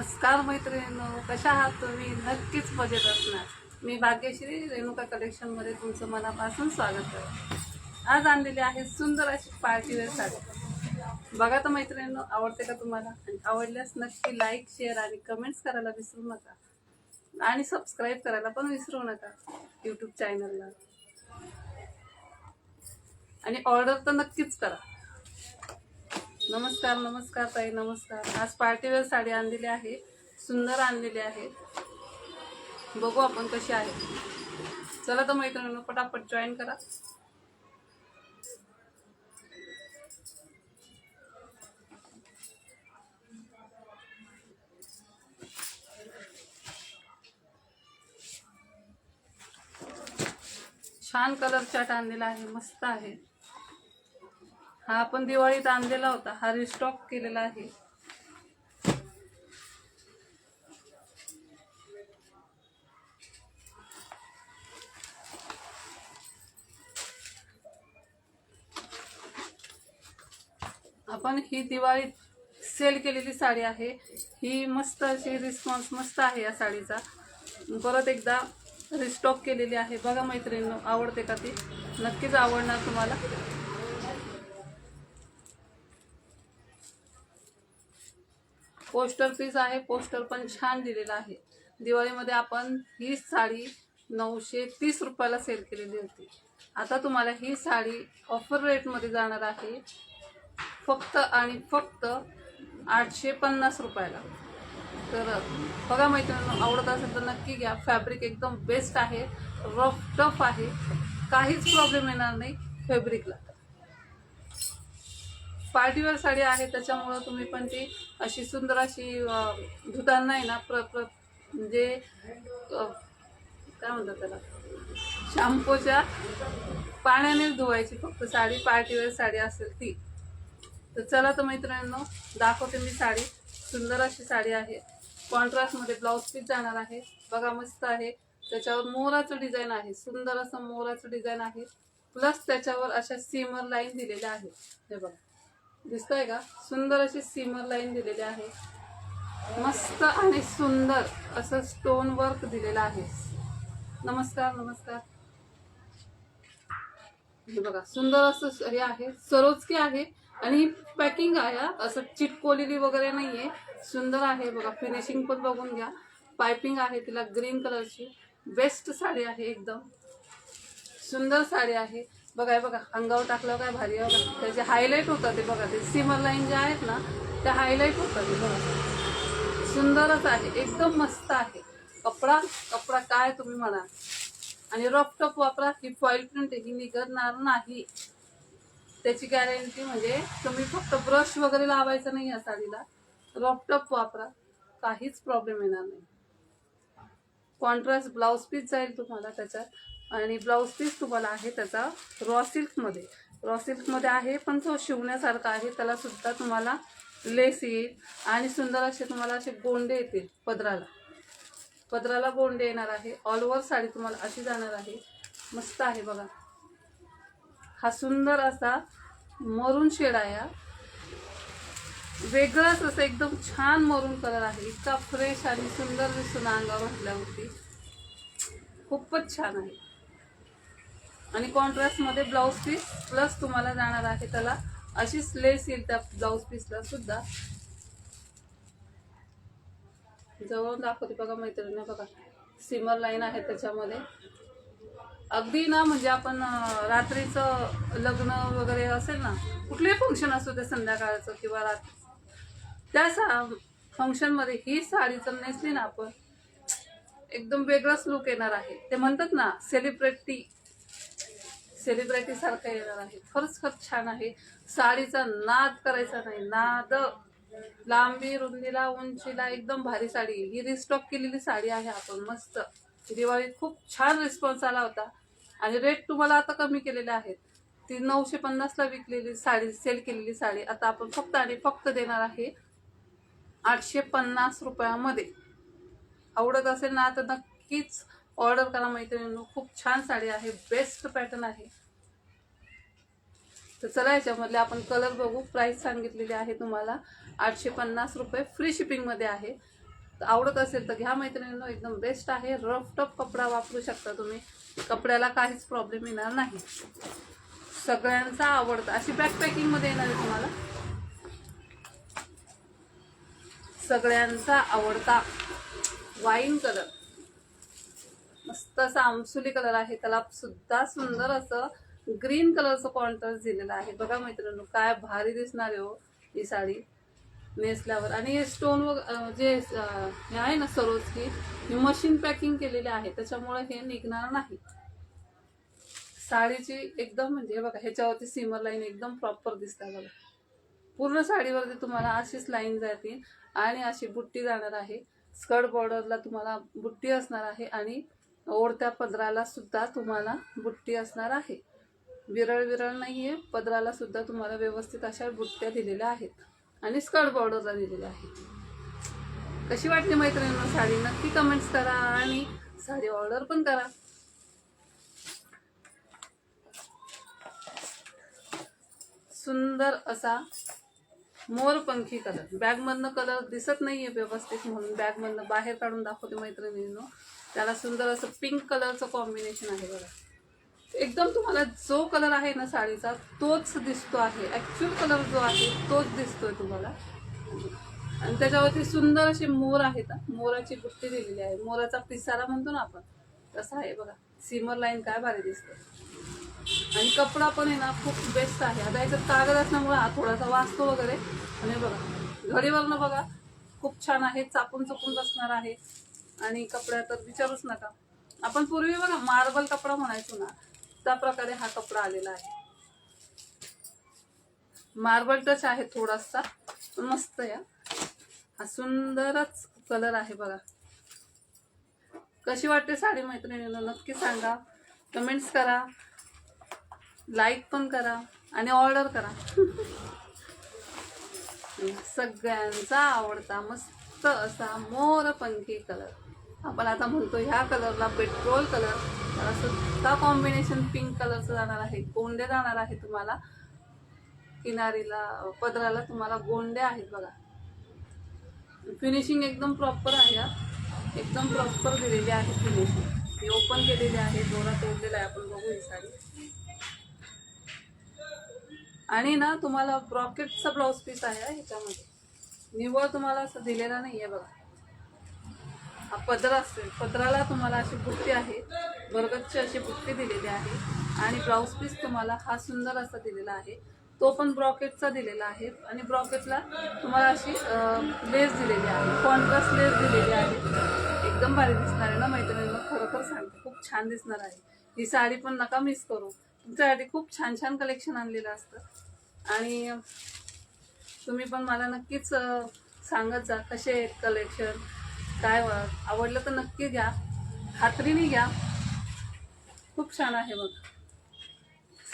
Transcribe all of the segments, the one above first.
नमस्कार मैत्रिणींनो कशा आहात तुम्ही? नक्कीच मजेत असणार. मी भाग्यश्री रेणुका कलेक्शनमध्ये तुमचं मनापासून स्वागत करते. आज आणलेली आहे सुंदर अशी पार्टीवेअर साडी. बघा तर मैत्रिणींनो आवडते का तुम्हाला? आणि आवडल्यास नक्की लाईक शेअर आणि कमेंट्स करायला विसरू नका. आणि सबस्क्राईब करायला पण विसरू नका यूट्यूब चॅनलला आणि ऑर्डर तर नक्कीच करा. नमस्कार नमस्कार ताई नमस्कार. आज पार्टीवेअर साडी आणलेली आहे. सुंदर आणलेली आहे. बघू आपण कशी आहे. चला तर मैत्रिणींनो पटापट जॉईन करा. छान कलर चाट आणलेला आहे. मस्त आहे. हा आपण दिवाळीत आणलेला होता. हा रिस्टॉक केलेला आहे. आपण ही दिवाळीत सेल केलेली साडी आहे. ही मस्त अशी रिस्पॉन्स मस्त आहे या साडीचा. परत एकदा रिस्टॉक केलेली आहे. बघा मैत्रिणी आवडते का ती? नक्कीच आवडणार तुम्हाला. पोस्टर पीस आहे पोस्टर पण छान दिलेला आहे. दिवाळीमध्ये आपण ही साडी नऊशे तीस रुपयाला सेल केलेली होती. आता तुम्हाला ही साडी ऑफर रेटमध्ये जाणार आहे फक्त आणि फक्त आठशे पन्नास रुपयाला. तर बघा मैत्रिणींना आवडत असेल तर नक्की घ्या. फॅब्रिक एकदम बेस्ट आहे रफ टफ आहे. काहीच प्रॉब्लेम येणार नाही फॅब्रिकला पार्टीवेअर साडी आहे त्याच्यामुळं तुम्ही पण ती अशी सुंदर अशी धुताना आहे ना प्र प्र म्हणजे काय म्हणतात त्याला? शॅम्पूच्या पाण्यानेच धुवायची फक्त साडी पार्टीवेअर साडी असेल ती. तर चला तर मैत्रिणींनो दाखवते मी साडी. सुंदर अशी साडी आहे. कॉन्ट्रास्टमध्ये ब्लाऊज पीस जाणार आहे. बघा मस्त आहे. त्याच्यावर मोराचं डिझाईन आहे. सुंदर असं मोराचं डिझाईन आहे. प्लस त्याच्यावर अशा सीमर लाईन दिलेल्या आहेत. हे बघा. दिसतंय का? सुंदर अशी सीमर लाईन दिलेली आहे. मस्त आणि सुंदर असं स्टोन वर्क दिलेलं आहे. नमस्कार नमस्कार. हे बघा सुंदर असं हे आहे सरोजकी आहे आणि पॅकिंग आहे असं चिटकोलेली वगैरे नाहीये. सुंदर आहे बघा फिनिशिंग पण बघून घ्या. पायपिंग आहे तिला ग्रीन कलरची बेस्ट साडी आहे एकदम. सुंदर साडी आहे. बघा बघा अंगावर टाकलं काय भारी आहे बघा. त्याचे हायलाईट होतात ते बघा ते सिमर लाईन ज्या आहेत ना त्या हायलाईट होतात ते बघा. सुंदरच आहे एकदम मस्त आहे. कपडा कपडा काय तुम्ही म्हणा. आणि रफ वापरा ही फॉईल प्रिंट ही निघणार नाही. त्याची गॅरंटी म्हणजे तुम्ही फक्त ब्रश वगैरे लावायचं नाही या साडीला. रफ वापरा काहीच प्रॉब्लेम येणार नाही. कॉन्ट्रास्ट ब्लाऊज पीस जाईल तुम्हाला त्याच्यात. आणि ब्लाऊज पीस तुम्हाला आहे त्याचा रॉ सिल्कमध्ये. रॉ सिल्कमध्ये आहे पण तो शिवण्यासारखा आहे. त्याला सुद्धा तुम्हाला लेस येईल आणि सुंदर असे तुम्हाला असे गोंडे येतील पदराला. पदराला गोंडे येणार आहे. ऑल ओव्हर साडी तुम्हाला अशी जाणार आहे. मस्त आहे बघा. हा सुंदर असा मरून शेड आहे वेगळंच असं एकदम छान मरून कलर आहे. इतका फ्रेश आणि सुंदर दिसून अंगावर घातल्यावरती. खूपच छान आहे. आणि कॉन्ट्रास्टमध्ये ब्लाऊज पीस प्लस तुम्हाला जाणार आहे त्याला अशीच लेस येईल त्या ब्लाऊज पीसला सुद्धा. जवळ दाखवते बघा मैत्रिणी बघा. सिमर लाईन आहे त्याच्यामध्ये. अगदी ना म्हणजे आपण रात्रीचं लग्न वगैरे असेल ना कुठलंही फंक्शन असू ते संध्याकाळचं किंवा रात्री त्या सा फंक्शनमध्ये ही साडी जर नेसली ना आपण एकदम वेगळाच लुक येणार आहे. ते म्हणतात ना सेलिब्रिटी सेलिब्रिटी सारखं येणार आहे. खरंच खरंच छान आहे. साडीचा नाद करायचा नाही. नाद. लांबी रुंदीला उंचीला एकदम भारी साडी ही रिस्टॉक केलेली साडी आहे आपण. मस्त. दिवाळीत खूप छान रिस्पॉन्स आला होता. आणि रेट तुम्हाला आता कमी केलेले आहेत. ती नऊशे पन्नासला विकलेली साडी सेल केलेली साडी आता आपण फक्त आणि फक्त देणार आहे आठशे पन्नास रुपयामध्ये. आवडत असेल ना तर नक्कीच ऑर्डर करा मैत्रिणींनो. खूप छान साडी आहे. बेस्ट पॅटर्न आहे. तर चला याच्यामधले आपण कलर बघू. प्राईस सांगितलेली आहे तुम्हाला. आठशे पन्नास रुपये फ्री शिपिंगमध्ये आहे. आवडत असेल तर घ्या मैत्रिणींनो. एकदम बेस्ट आहे. रफ टफ कपडा वापरू शकता तुम्ही. कपड्याला काहीच प्रॉब्लेम येणार नाही. सगळ्यांचा आवडता. अशी बॅकपॅकिंगमध्ये येणार आहे तुम्हाला. सगळ्यांचा आवडता वाईन कलर मस्त असा आमसुली कलर आहे. त्याला सुद्धा सुंदर असं ग्रीन कलरचं कॉन्ट्रास्ट दिलेलं आहे. बघा मित्रांनो काय भारी दिसणार आहे हो ही साडी. नेसल्यावर. आणि हे स्टोन व जे हे आहे ना सरोज ही मशीन पॅकिंग केलेली आहे. त्याच्यामुळे हे निघणार नाही. साडीची एकदम म्हणजे बघा ह्याच्यावरती सिमर लाईन एकदम प्रॉपर दिसतात बघा. पूर्ण साडीवरती तुम्हाला अशीच लाईन जातील आणि अशी बुट्टी जाणार आहे. स्कर्ट बॉर्डरला तुम्हाला बुट्टी असणार आहे आणि ओढत्या पदराला सुद्धा तुम्हाला बुट्टी असणार आहे. विरळ विरळ नाहीये पदराला सुद्धा तुम्हाला व्यवस्थित अशा बुट्ट्या दिलेल्या आहेत आणि स्कर्ट बॉर्डरला दिलेल्या आहेत. कशी वाटली मैत्रिणींना साडी? नक्की कमेंट्स करा आणि साडी ऑर्डर पण करा. सुंदर असा मोरपंखी कलर बॅगमधनं कलर दिसत नाहीये व्यवस्थित म्हणून. बॅगमधनं बाहेर काढून दाखवते मैत्रिणींनो. त्याला सुंदर असं पिंक कलरचं कॉम्बिनेशन आहे बघा. एकदम तुम्हाला जो कलर आहे ना साडीचा तोच दिसतो आहे. ॲक्च्युअल कलर जो आहे तोच दिसतोय तुम्हाला. आणि त्याच्यावरती सुंदर असे मोर आहेत मोराची बुट्टी दिलेली आहे. मोराचा पिसारा म्हणतो ना आपण तसा आहे बघा. सिमर लाईन काय भारी दिसते आणि कपडा पण आहे ना खूप बेस्ट आहे. आता याच्यात कागद असल्यामुळे हा थोडासा वाचतो वगैरे. आणि बघा घडीवरनं बघा खूप छान आहे. चापून चपून बसणार आहे. आणि कपड्या तर विचारूच नका. आपण पूर्वी बघा मार्बल कपडा म्हणायचो ना त्या प्रकारे हा कपडा आलेला आहे. मार्बल टच आहे थोडासा मस्त या हा. सुंदरच कलर आहे बघा. कशी वाटते साडी मैत्रिणींना नक्की सांगा. कमेंट्स करा. लाईक पण करा आणि ऑर्डर करा. सगळ्यांचा आवडता मस्त असा मोरपंखी कलर आपण आता म्हणतो ह्या कलरला पेट्रोल कलर. त्याला सुद्धा कॉम्बिनेशन पिंक कलरचं जाणार आहे. गोंडे जाणार आहे तुम्हाला. किनारीला पदराला तुम्हाला गोंडे आहेत बघा. फिनिशिंग एकदम प्रॉपर आहे एकदम प्रॉपर दिलेली आहे फिनिशिंग ही ओपन केलेली आहे. दोरा तोडलेला आहे. आपण बघू ही साडी. आणि ना तुम्हाला ब्रॉकेटचा ब्लाऊज पीस आहे ह्याच्यामध्ये. निव्वळ तुम्हाला असं दिलेला नाही आहे बघा. हा पदर असते पदराला तुम्हाला अशी बुट्टी आहे. बरगतची अशी बुट्टी दिलेली आहे. आणि ब्लाऊज पीस तुम्हाला हा सुंदर असा दिलेला आहे. तो पण ब्रॉकेटचा दिलेला आहे. आणि ब्रॉकेटला तुम्हाला अशी लेस दिलेली आहे. कॉन्ट्रास्ट लेस दिलेली आहे. एकदम भारी दिसणार आहे ना मैत्रिणींना खरोखर सांगते खूप छान दिसणार आहे. ही साडी पण नका मिस करू. तुमच्यासाठी खूप छान छान कलेक्शन आणलेलं असतं. आणि तुम्ही पण मला नक्कीच सांगत जा कसे आहेत कलेक्शन काय वा- आवडलं तर नक्की घ्या. खात्रीने घ्या. खूप छान आहे बघ.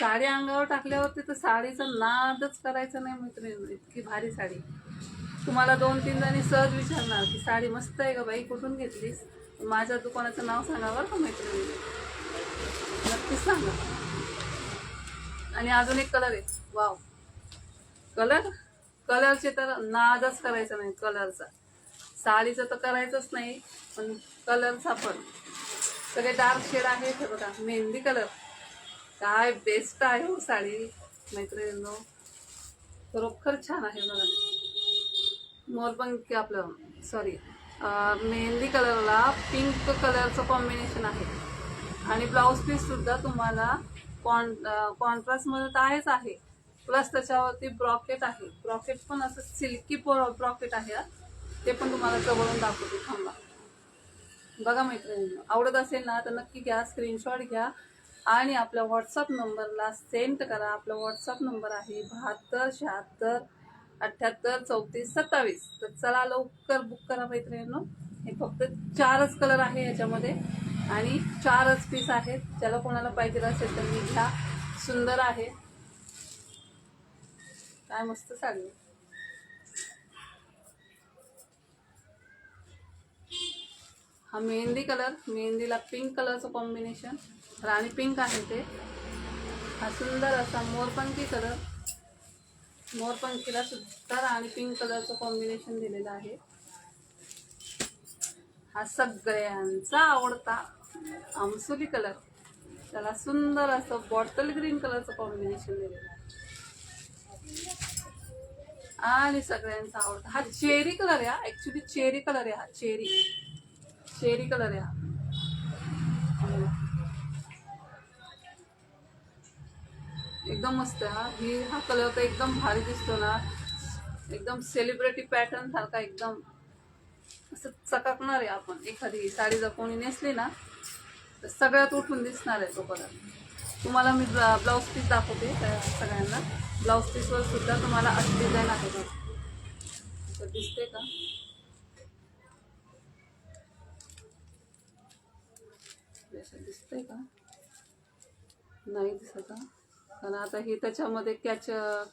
साडी अंगावर टाकल्यावरती तर साडीचा नादच करायचा नाही मैत्रिणी. इतकी भारी साडी. तुम्हाला दोन तीन जणी सहज विचारणार की साडी मस्त आहे का बाई? कुठून घेतलीस? माझ्या दुकानाचं नाव सांगा बरं का मैत्रिणी. नक्कीच सांगा. आणि अजून एक कलर आहे. वाव कलर कलरचे तर नादच करायचा नाही कलरचा साडीचं तर करायचंच नाही पण कलरचा पण सगळे डार्क शेड आहे हे बघा मेहंदी कलर काय बेस्ट आहे हो साडी मैत्रिणींनो. खरोखर छान आहे बघा. मोरपंखी आपलं सॉरी मेहंदी कलरला पिंक कलरचं कॉम्बिनेशन आहे. आणि ब्लाऊज पीस सुद्धा तुम्हाला कॉन कॉन्ट्रास्टमध्ये तर आहेच आहे. प्लस त्याच्यावरती ब्रॉकेट आहे. ब्रॉकेट पण असं सिल्की ब्रॉकेट आहे. हा. ते पण तुम्हाला जवळून दाखवते थांबा. बघा मैत्रिणींनो आवडत असेल ना तर नक्की घ्या स्क्रीनशॉट घ्या. आणि आपल्या व्हॉट्सअप नंबरला सेंड करा. आपला व्हॉट्सअप नंबर आहे बहात्तर शहात्तर अठ्ठ्याहत्तर चौतीस सत्तावीस. तर चला लवकर बुक करा मैत्रिणींनो. हे फक्त चारच कलर आहे याच्यामध्ये. आणि चारच पीस आहेत. ज्याला कोणाला पाहिजे असेल तर मी घ्या. सुंदर आहे. काय मस्त साडी. हा मेहंदी कलर मेहंदीला पिंक कलरचं कॉम्बिनेशन राणी पिंक आहे ते. हा सुंदर असा मोरपंखी कलर. मोरपंखीला सुद्धा राणी पिंक कलरचं कॉम्बिनेशन दिलेलं आहे. हा सगळ्यांचा आवडता आमसुली कलर. त्याला सुंदर असं बॉटल ग्रीन कलरचं कॉम्बिनेशन दिलेलं आहे. आणि सगळ्यांचा आवडता. हा चेरी कलर आहे ॲक्च्युली चेरी कलर आहे हा चेरी शेरी कलर आहे एकदम मस्त हा. ही हा कलर तर एकदम भारी दिसतो ना. एकदम सेलिब्रिटी पॅटर्न सारखा एकदम. असं चकाकणार आहे आपण. एखादी साडी जर कोणी नेसली ना तर सगळ्यात उठून दिसणार आहे तो कलर. तुम्हाला मी ब्लाऊज पीस दाखवते त्या सगळ्यांना. ब्लाऊज पीसवर सुद्धा तुम्हाला अशी डिझाईन आहे बघ. तर दिसते का असं दिसतंय का? नाही दिसत कारण आता हे त्याच्यामध्ये कॅच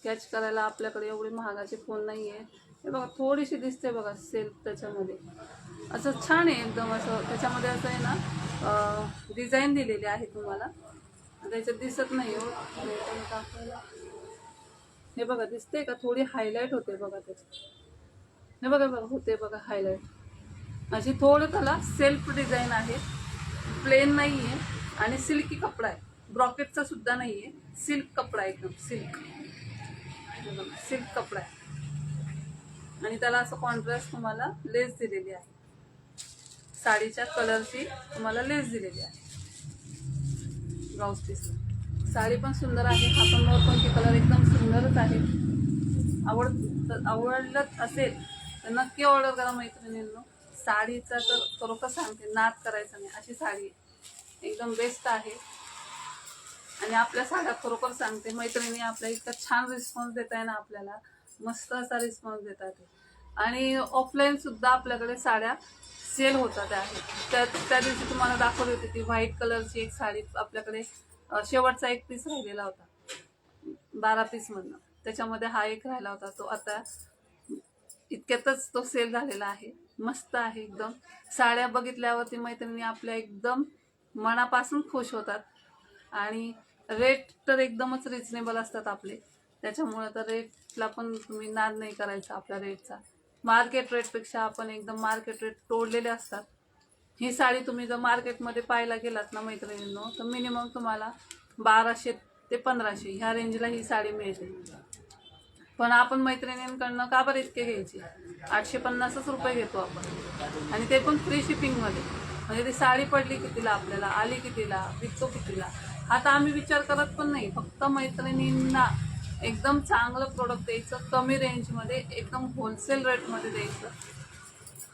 कॅच करायला आपल्याकडे एवढे महागाचे फोन नाही आहे हे बघा थोडीशी दिसते बघा सेल्फ त्याच्यामध्ये. असं छान आहे एकदम असं. त्याच्यामध्ये असं आहे ना डिझाईन दिलेली आहे तुम्हाला. त्याच्यात दिसत नाही हो. दाखवायला. हे बघा दिसते का? थोडी हायलाईट होते बघा त्याच्यात हे बघा बघा होते बघा हायलाईट अशी थोडं त्याला सेल्फ डिझाईन आहे. प्लेन नाही आहे आणि सिल्की कपडा आहे. ब्रॉकेटचा सुद्धा नाही आहे सिल्क कपडा आहे एकदम सिल्क सिल्क कपडा आहे. आणि त्याला असं कॉन्ट्रास्ट तुम्हाला लेस दिलेली आहे. साडीच्या कलरची तुम्हाला लेस दिलेली आहे. ब्लाऊज पीस साडी पण सुंदर आहे. हा पण मोरपंखी कलर एकदम सुंदरच आहे. आवड आवडलंच असेल तर नक्की ऑर्डर करा मैत्रिणींना. साडीचा तर खरोखर सांगते नाद करायचा नाही. अशी साडी एकदम बेस्ट आहे. आणि आपल्या साड्या खरोखर सांगते मैत्रिणी आपल्या इतका छान रिस्पॉन्स देत आहे ना आपल्याला. मस्त असा रिस्पॉन्स देतात. आणि ऑफलाईन सुद्धा आपल्याकडे साड्या सेल होतात आहे. त्या त्या दिवशी तुम्हाला दाखवली होती ती व्हाईट कलरची एक साडी आपल्याकडे शेवटचा एक पीस राहिलेला होता. बारा पीसमधनं त्याच्यामध्ये हा एक राहिला होता. तो आता इतक्यातच तो सेल झालेला आहे. मस्त आहे एकदम. साड्या बघितल्यावरती मैत्रिणी आपल्या एकदम मनापासून खुश होतात. आणि रेट तर एकदमच रिजनेबल असतात आपले. त्याच्यामुळं तर रेटला पण तुम्ही नाद नाही करायचा आपल्या रेटचा मार्केट रेटपेक्षा आपण एकदम मार्केट रेट तोडलेले असतात. ही साडी तुम्ही जर मार्केटमध्ये पाहायला गेलात ना मैत्रिणींनो तर मिनिमम तुम्हाला बाराशे ते पंधराशे ह्या रेंजला ही साडी मिळते. पण आपण मैत्रिणींकडनं का बरं इतके घ्यायचे? आठशे पन्नासच रुपये घेतो आपण. आणि ते पण फ्री शिपिंगमध्ये म्हणजे ती साडी पडली कितीला आपल्याला आली कितीला विकतो कितीला? आता आम्ही विचार करत पण नाही. फक्त मैत्रिणींना एकदम चांगलं प्रोडक्ट द्यायचं कमी रेंजमध्ये एकदम होलसेल रेटमध्ये द्यायचं.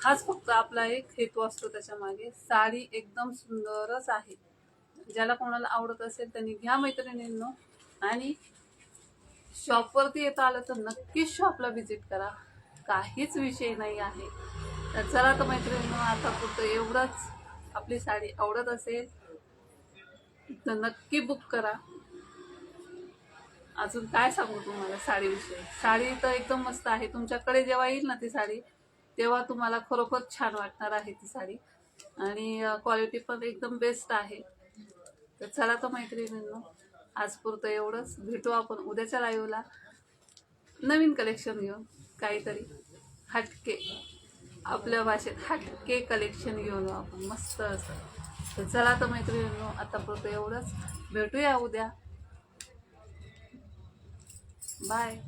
हाच फक्त आपला एक हेतू असतो त्याच्यामागे साडी एकदम सुंदरच आहे. ज्याला कोणाला आवडत असेल त्यांनी घ्या मैत्रिणींनो. आणि शॉपवरती येता आलं तर नक्कीच शॉपला व्हिजिट करा. काहीच विषय नाही आहे. तर चला तर मैत्रिणींनो आता फक्त एवढंच आपली साडी आवडत असेल तर नक्की बुक करा. अजून काय सांगू तुम्हाला साडीविषयी? साडी तर एकदम मस्त आहे. तुमच्याकडे जेव्हा येईल ना ती साडी तेव्हा तुम्हाला खरोखर छान वाटणार आहे ती साडी. आणि क्वालिटी पण एकदम बेस्ट आहे. तर चला तर मैत्रिणींनो आज पुरतं एवढंच. भेटू आपण उद्याच्या लाईव्हला नवीन कलेक्शन घेऊन काहीतरी हटके. आपल्या भाषेत हटके कलेक्शन घेऊन आपण. मस्त असं. तर चला तर मैत्रिणींनो आता पुरतं एवढंच. भेटूया उद्या. बाय